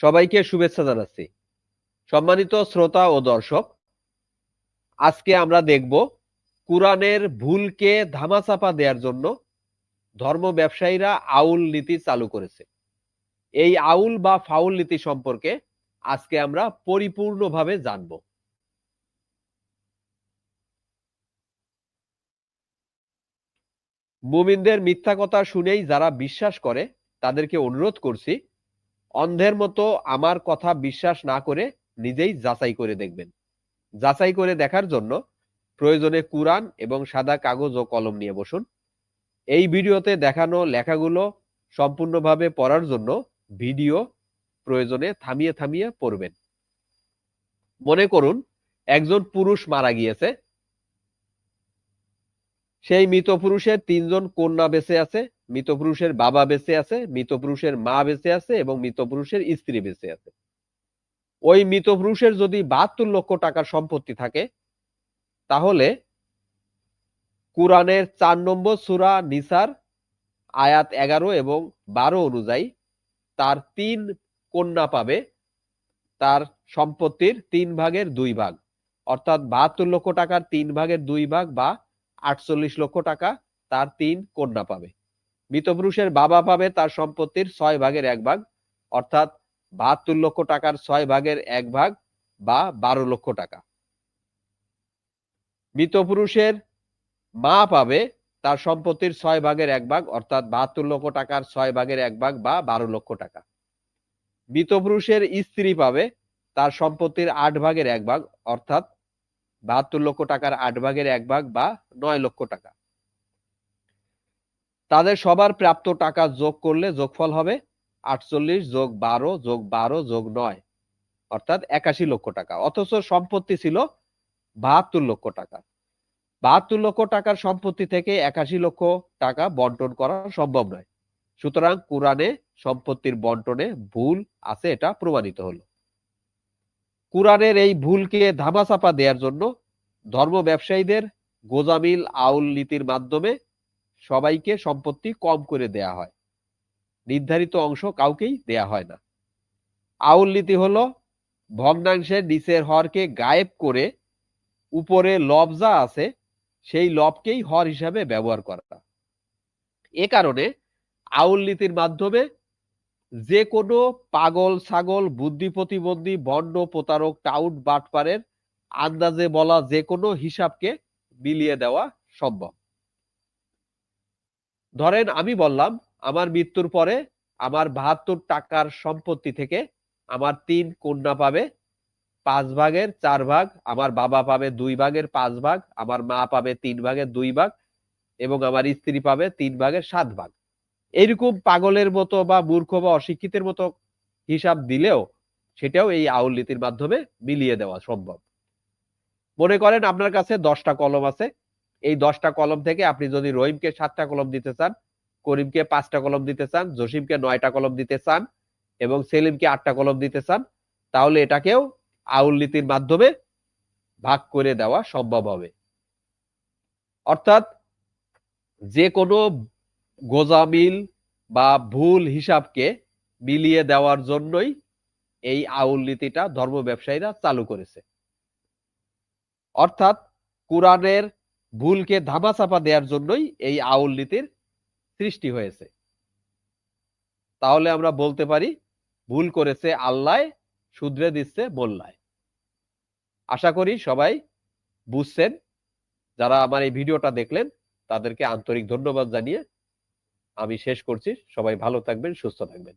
সবাইকে শুভেচ্ছা জানাচ্ছি। সম্মানিত শ্রোতা ও দর্শক, আজকে আমরা দেখব কোরআনের ভুলকে ধামাচাপা দেওয়ার জন্য ধর্ম ব্যবসায়ীরা আউল নীতি চালু করেছে। এই আউল বা ফাউল নীতি সম্পর্কে আজকে আমরা পরিপূর্ণভাবে জানব। মুমিনদের মিথ্যা কথা শুনেই যারা বিশ্বাস করে, তাদেরকে অনুরোধ করছি অন্ধের মতো আমার কথা বিশ্বাস না করে নিজেই যাচাই করে দেখবেন। যাচাই করে দেখার জন্য প্রয়োজনে কুরআন এবং সাদা কাগজ ও কলম নিয়ে বসুন। এই ভিডিওতে দেখানো লেখাগুলো সম্পূর্ণভাবে পড়ার জন্য ভিডিও প্রয়োজনে থামিয়ে থামিয়ে পড়বেন। মনে করুন, একজন পুরুষ মারা গিয়েছে। সেই মৃত পুরুষের তিনজন কন্যা বেঁচে আছে। মৃত পুরুষের বাবা বেঁচে আছে মৃত পুরুষের মা বেঁচে আছে এবং মৃত পুরুষের স্ত্রী বেঁচে আছে। ওই মৃত পুরুষের যদি বাহাত্তর লক্ষ টাকার সম্পত্তি থাকে, তাহলে কোরআনের চার নম্বর সুরা নিসার আয়াত এগারো এবং বারো অনুযায়ী তার তিন কন্যা পাবে, তার সম্পত্তির তিন ভাগের দুই ভাগ। অর্থাৎ বাহাত্তর লক্ষ টাকার তিন ভাগের দুই ভাগ বা আটচল্লিশ লক্ষ টাকা তার তিন কন্যা পাবে। মৃত পুরুষের বাবা পাবে তার সম্পত্তির ছয় ভাগের এক ভাগ, অর্থাৎ বাহাত্তর লক্ষ টাকার ছয় ভাগের এক ভাগ বা বারো লক্ষ টাকা। মৃত পুরুষের মা পাবে তার সম্পত্তির ছয় ভাগের এক ভাগ, অর্থাৎ বাহাত্তর লক্ষ টাকার ছয় ভাগের এক ভাগ বা বারো লক্ষ টাকা। মৃত পুরুষের স্ত্রী পাবে তার সম্পত্তির আট ভাগের এক ভাগ, অর্থাৎ বাহাত্তর লক্ষ টাকার আট ভাগের এক ভাগ বা নয় লক্ষ টাকা। তাদের সবার প্রাপ্ত টাকা যোগ করলে যোগফল হবে আটচল্লিশ যোগ বারো যোগ বারো, যোগ নয়। অর্থাৎ একাশি লক্ষ টাকা। অথচ সম্পত্তি ছিল বাহাত্তর লক্ষ টাকা। বাহাত্তর লক্ষ টাকার সম্পত্তি থেকে একাশি লক্ষ টাকা বন্টন করা সম্ভব নয়। সুতরাং কোরআনে সম্পত্তির বন্টনে ভুল আছে, এটা প্রমাণিত হলো। কোরআনের এই ভুলকে ধামাচাপা দেওয়ার জন্য ধর্ম ব্যবসায়ীদের গোজামিল আউল নীতির মাধ্যমে সবাইকে সম্পত্তি কম করে দেয়া হয়। নির্ধারিত অংশ কাউকেই দেয়া হয় না। আউল নীতি হলো ভগ্নাংশের নিচের হরকে গায়েব করে উপরে লব যা আছে, সেই লবকেই হর হিসাবে ব্যবহার করা। এ কারণে আউল নীতির মাধ্যমে যে কোনো পাগল, ছাগল, বুদ্ধি প্রতিবন্ধী বন্ড প্রতারক টাউট বাটপারের আন্দাজে বলা যে কোনো হিসাবকে মিলিয়ে দেওয়া সম্ভব। ধরেন আমি বললাম, আমার মৃত্যুর পরে আমার বাহাত্তর টাকার সম্পত্তি থেকে আমার তিন কন্যা পাবে, পাঁচ ভাগের চার ভাগ, আমার বাবা পাবে দুই ভাগের পাঁচ ভাগ, আমার মা পাবে তিন ভাগের দুই ভাগ, এবং আমার স্ত্রী পাবে তিন ভাগের সাত ভাগ। এইরকম পাগলের মতো বা মূর্খ বা অশিক্ষিতের মতো হিসাব দিলেও সেটাও এই আউল নীতির মাধ্যমে মিলিয়ে দেওয়া সম্ভব। মনে করেন আপনার কাছে দশটা কলম আছে এই দশটা কলম থেকে আপনি যদি রহিমকে সাতটা কলম দিতে চান, করিমকে পাঁচটা কলম দিতে চান, জসিমকে নয়টা কলম দিতে চান এবং সেলিমকে আটটা কলম দিতে চান, তাহলে এটাকেও আউল নীতির মাধ্যমে ভাগ করে দেওয়া সম্ভব হবে। অর্থাৎ যে কোনো গোজামিল বা ভুল হিসাবকে মিলিয়ে দেওয়ার জন্যই এই আউল নীতিটা ধর্ম ব্যবসায়ীরা চালু করেছে। অর্থাৎ কোরআনের ভুলকে ধামাচাপা দেওয়ার জন্যই এই আউল নীতির সৃষ্টি হয়েছে। তাহলে আমরা বলতে পারি, ভুল করেছে আল্লাহ শুধরে দিচ্ছে মোল্লায়। আশা করি সবাই বুঝছেন, যারা আমার এই ভিডিওটা দেখলেন, তাদেরকে আন্তরিক ধন্যবাদ জানিয়ে আমি শেষ করছি। সবাই ভালো থাকবেন, সুস্থ থাকবেন।